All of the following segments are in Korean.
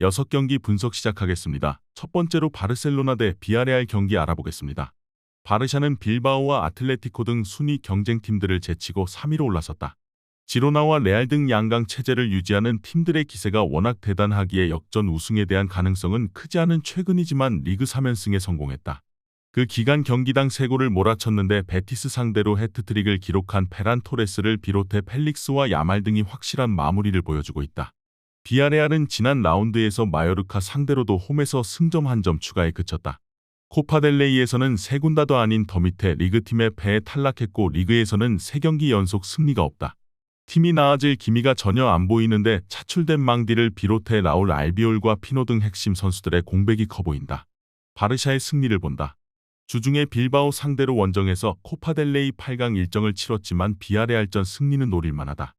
6경기 분석 시작하겠습니다. 첫 번째로 바르셀로나 대 비아레알 경기 알아보겠습니다. 바르샤는 빌바오와 아틀레티코 등 순위 경쟁팀들을 제치고 3위로 올라섰다. 지로나와 레알 등 양강 체제를 유지하는 팀들의 기세가 워낙 대단하기에 역전 우승에 대한 가능성은 크지 않은 최근이지만 리그 3연승에 성공했다. 그 기간 경기당 3골을 몰아쳤는데 베티스 상대로 해트트릭을 기록한 페란 토레스를 비롯해 펠릭스와 야말 등이 확실한 마무리를 보여주고 있다. 비아레알은 지난 라운드에서 마요르카 상대로도 홈에서 승점 한 점 추가에 그쳤다. 코파델레이에서는 세 군다도 아닌 더 밑에 리그팀의 패에 탈락했고 리그에서는 3경기 연속 승리가 없다. 팀이 나아질 기미가 전혀 안 보이는데 차출된 망디를 비롯해 라울 알비올과 피노 등 핵심 선수들의 공백이 커 보인다. 바르샤의 승리를 본다. 주중에 빌바오 상대로 원정에서 코파델레이 8강 일정을 치렀지만 비아레알전 승리는 노릴 만하다.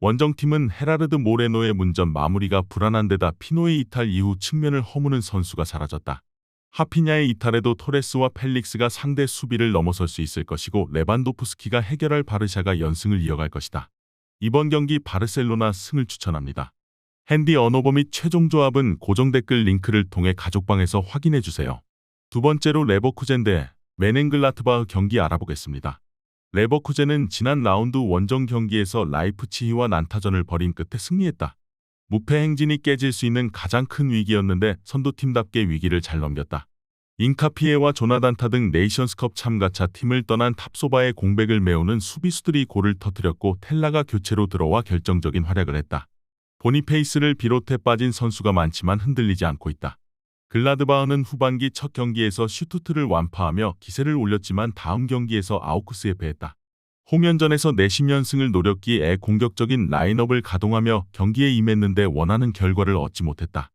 원정팀은 헤라르드 모레노의 문전 마무리가 불안한 데다 피노의 이탈 이후 측면을 허무는 선수가 사라졌다. 하피냐의 이탈에도 토레스와 펠릭스가 상대 수비를 넘어설 수 있을 것이고 레반도프스키가 해결할 바르샤가 연승을 이어갈 것이다. 이번 경기 바르셀로나 승을 추천합니다. 핸디 언어버 및 최종 조합은 고정 댓글 링크를 통해 가족방에서 확인해 주세요. 두 번째로 레버쿠젠 대 메넨글라트바흐 경기 알아보겠습니다. 레버쿠젠은 지난 라운드 원정 경기에서 라이프치히와 난타전을 벌인 끝에 승리했다. 무패 행진이 깨질 수 있는 가장 큰 위기였는데 선두팀답게 위기를 잘 넘겼다. 잉카피에와 조나단타 등 네이션스컵 참가차 팀을 떠난 탑소바의 공백을 메우는 수비수들이 골을 터뜨렸고 텔라가 교체로 들어와 결정적인 활약을 했다. 보니페이스를 비롯해 빠진 선수가 많지만 흔들리지 않고 있다. 글라드바흐는 후반기 첫 경기에서 슈투트를 완파하며 기세를 올렸지만 다음 경기에서 아우크스에 패했다. 홍연전에서 내심 연승을 노렸기에 공격적인 라인업을 가동하며 경기에 임했는데 원하는 결과를 얻지 못했다.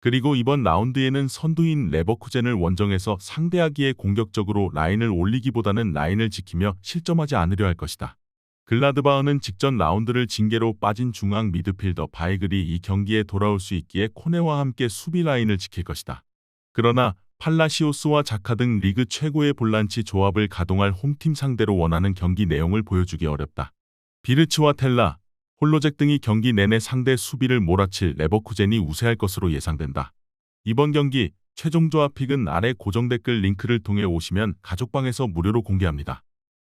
그리고 이번 라운드에는 선두인 레버쿠젠을 원정에서 상대하기에 공격적으로 라인을 올리기보다는 라인을 지키며 실점하지 않으려 할 것이다. 글라드바흐는 직전 라운드를 징계로 빠진 중앙 미드필더 바이글이 이 경기에 돌아올 수 있기에 코네와 함께 수비 라인을 지킬 것이다. 그러나 팔라시오스와 자카 등 리그 최고의 볼란치 조합을 가동할 홈팀 상대로 원하는 경기 내용을 보여주기 어렵다. 비르츠와 텔라, 홀로잭 등이 경기 내내 상대 수비를 몰아칠 레버쿠젠이 우세할 것으로 예상된다. 이번 경기 최종 조합 픽은 아래 고정 댓글 링크를 통해 오시면 가족방에서 무료로 공개합니다.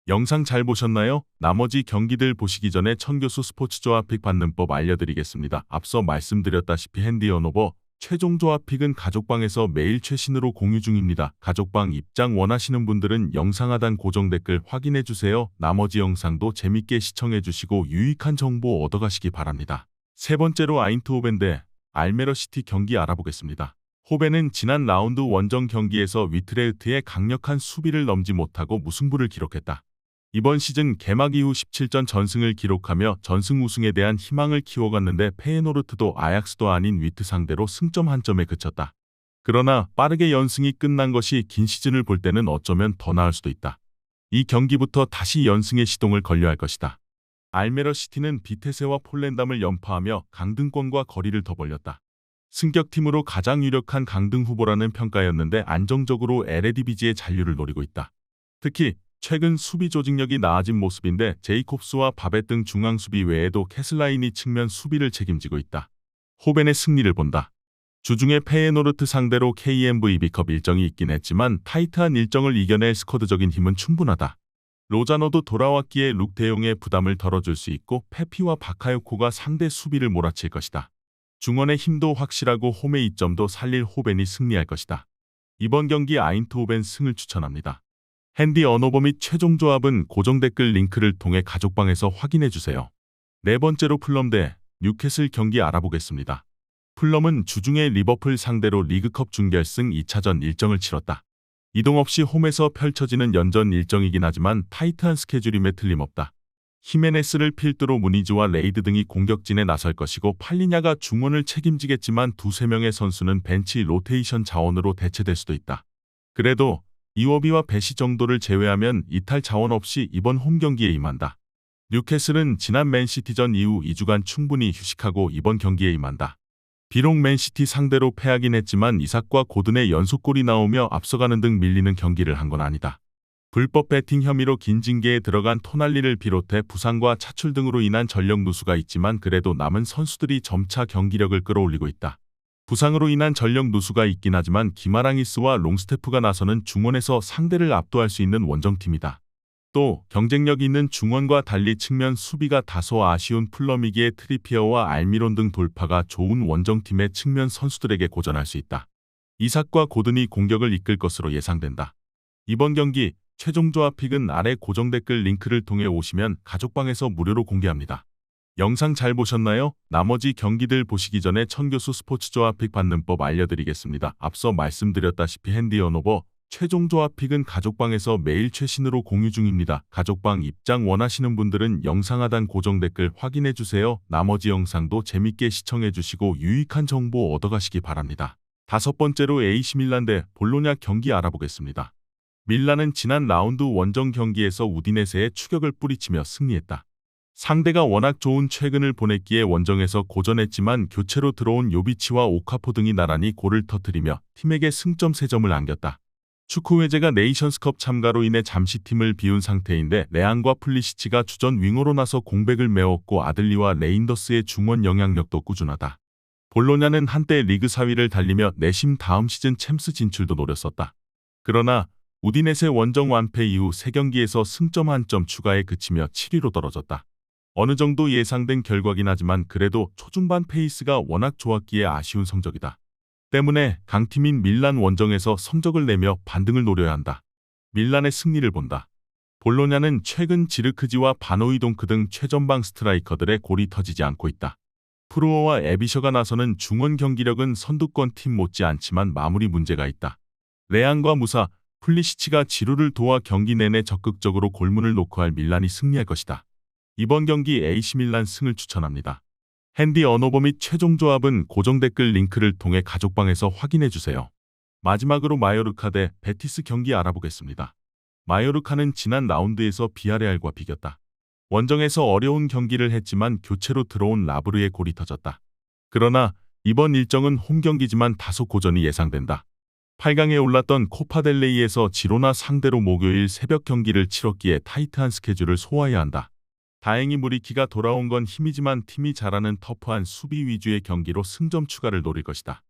영상 잘 보셨나요? 나머지 경기들 보시기 전에 천교수 스포츠 조합 픽 받는 법 알려드리겠습니다. 앞서 말씀드렸다시피 핸디 언오버 최종 조합 픽은 가족방에서 매일 최신으로 공유 중입니다. 가족방 입장 원하시는 분들은 영상 하단 고정 댓글 확인해 주세요. 나머지 영상도 재밌게 시청해 주시고 유익한 정보 얻어가시기 바랍니다. 세 번째로 아인트호벤 대 알메러시티 경기 알아보겠습니다. 호벤은 지난 라운드 원정 경기에서 위트레흐트의 강력한 수비를 넘지 못하고 무승부를 기록했다. 이번 시즌 개막 이후 17전 전승을 기록하며 전승 우승에 대한 희망을 키워갔는데 페에노르트도 아약스도 아닌 위트 상대로 승점 한 점에 그쳤다. 그러나 빠르게 연승이 끝난 것이 긴 시즌을 볼 때는 어쩌면 더 나을 수도 있다. 이 경기부터 다시 연승의 시동을 걸려 할 것이다. 알메러 시티는 비테세와 폴렌담을 연파하며 강등권과 거리를 더 벌렸다. 승격팀으로 가장 유력한 강등 후보라는 평가였는데 안정적으로 LADBG의 잔류를 노리고 있다. 특히 최근 수비 조직력이 나아진 모습인데 제이콥스와 바벳 등 중앙 수비 외에도 캐슬라인이 측면 수비를 책임지고 있다. 호벤의 승리를 본다. 주중에 페에노르트 상대로 KMVB컵 일정이 있긴 했지만 타이트한 일정을 이겨낼 스쿼드적인 힘은 충분하다. 로자노도 돌아왔기에 룩 대용의 부담을 덜어줄 수 있고 페피와 바카요코가 상대 수비를 몰아칠 것이다. 중원의 힘도 확실하고 홈의 이점도 살릴 호벤이 승리할 것이다. 이번 경기 아인트호벤 승을 추천합니다. 핸디 언어버 및 최종 조합은 고정 댓글 링크를 통해 가족방에서 확인해 주세요. 네 번째로 플럼 대 뉴캐슬 경기 알아보겠습니다. 플럼은 주중에 리버풀 상대로 리그컵 준결승 2차전 일정을 치렀다. 이동 없이 홈에서 펼쳐지는 연전 일정이긴 하지만 타이트한 스케줄임에 틀림없다. 히메네스를 필두로 무니즈와 레이드 등이 공격진에 나설 것이고 팔리냐가 중원을 책임지겠지만 두세 명의 선수는 벤치 로테이션 자원으로 대체될 수도 있다. 그래도 이워비와 배시 정도를 제외하면 이탈 자원 없이 이번 홈 경기에 임한다. 뉴캐슬은 지난 맨시티전 이후 2주간 충분히 휴식하고 이번 경기에 임한다. 비록 맨시티 상대로 패하긴 했지만 이삭과 고든의 연속골이 나오며 앞서가는 등 밀리는 경기를 한 건 아니다. 불법 배팅 혐의로 긴 징계에 들어간 토날리를 비롯해 부상과 차출 등으로 인한 전력 누수가 있지만 그래도 남은 선수들이 점차 경기력을 끌어올리고 있다. 부상으로 인한 전력 누수가 있긴 하지만 기마랑이스와 롱스테프가 나서는 중원에서 상대를 압도할 수 있는 원정팀이다. 또 경쟁력 있는 중원과 달리 측면 수비가 다소 아쉬운 플러미기의 트리피어와 알미론 등 돌파가 좋은 원정팀의 측면 선수들에게 고전할 수 있다. 이삭과 고든이 공격을 이끌 것으로 예상된다. 이번 경기 최종 조합 픽은 아래 고정 댓글 링크를 통해 오시면 가족방에서 무료로 공개합니다. 영상 잘 보셨나요? 나머지 경기들 보시기 전에 천교수 스포츠 조합픽 받는 법 알려드리겠습니다. 앞서 말씀드렸다시피 핸디 언오버 최종 조합픽은 가족방에서 매일 최신으로 공유 중입니다. 가족방 입장 원하시는 분들은 영상 하단 고정 댓글 확인해 주세요. 나머지 영상도 재밌게 시청해 주시고 유익한 정보 얻어가시기 바랍니다. 다섯 번째로 AC 밀란 대 볼로냐 경기 알아보겠습니다. 밀란은 지난 라운드 원정 경기에서 우디네세에 추격을 뿌리치며 승리했다. 상대가 워낙 좋은 최근을 보냈기에 원정에서 고전했지만 교체로 들어온 요비치와 오카포 등이 나란히 골을 터뜨리며 팀에게 승점 3점을 안겼다. 축구 회제가 네이션스컵 참가로 인해 잠시 팀을 비운 상태인데 레앙과 플리시치가 주전 윙어로 나서 공백을 메웠고 아들리와 레인더스의 중원 영향력도 꾸준하다. 볼로냐는 한때 리그 4위를 달리며 내심 다음 시즌 챔스 진출도 노렸었다. 그러나 우디넷의 원정 완패 이후 3경기에서 승점 한 점 추가에 그치며 7위로 떨어졌다. 어느 정도 예상된 결과긴 하지만 그래도 초중반 페이스가 워낙 좋았기에 아쉬운 성적이다. 때문에 강팀인 밀란 원정에서 성적을 내며 반등을 노려야 한다. 밀란의 승리를 본다. 볼로냐는 최근 지르크지와 바노이동크 등 최전방 스트라이커들의 골이 터지지 않고 있다. 프로어와 에비셔가 나서는 중원 경기력은 선두권 팀 못지 않지만 마무리 문제가 있다. 레앙과 무사, 플리시치가 지루를 도와 경기 내내 적극적으로 골문을 놓고 할 밀란이 승리할 것이다. 이번 경기 AC 밀란 승을 추천합니다. 핸디 언어버 및 최종 조합은 고정 댓글 링크를 통해 가족방에서 확인해 주세요. 마지막으로 마요르카 대 베티스 경기 알아보겠습니다. 마요르카는 지난 라운드에서 비아레알과 비겼다. 원정에서 어려운 경기를 했지만 교체로 들어온 라브르의 골이 터졌다. 그러나 이번 일정은 홈 경기지만 다소 고전이 예상된다. 8강에 올랐던 코파델레이에서 지로나 상대로 목요일 새벽 경기를 치렀기에 타이트한 스케줄을 소화해야 한다. 다행히 무리 키가 돌아온 건 힘이지만 팀이 잘하는 터프한 수비 위주의 경기로 승점 추가를 노릴 것이다.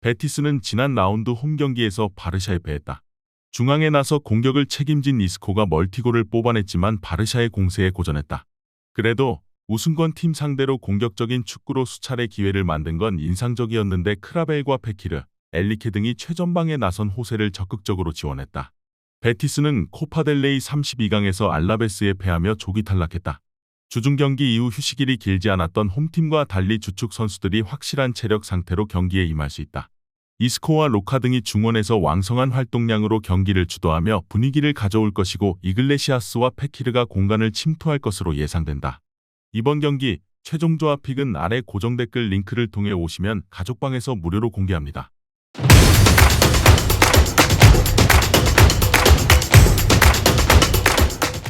베티스는 지난 라운드 홈 경기에서 바르샤에 패했다. 중앙에 나서 공격을 책임진 이스코가 멀티골을 뽑아냈지만 바르샤의 공세에 고전했다. 그래도 우승권 팀 상대로 공격적인 축구로 수차례 기회를 만든 건 인상적이었는데 크라벨과 페키르, 엘리케 등이 최전방에 나선 호세를 적극적으로 지원했다. 베티스는 코파델레이 32강에서 알라베스에 패하며 조기 탈락했다. 주중 경기 이후 휴식일이 길지 않았던 홈팀과 달리 주축 선수들이 확실한 체력 상태로 경기에 임할 수 있다. 이스코와 로카 등이 중원에서 왕성한 활동량으로 경기를 주도하며 분위기를 가져올 것이고 이글레시아스와 페키르가 공간을 침투할 것으로 예상된다. 이번 경기 최종 조합 픽은 아래 고정 댓글 링크를 통해 오시면 가족방에서 무료로 공개합니다.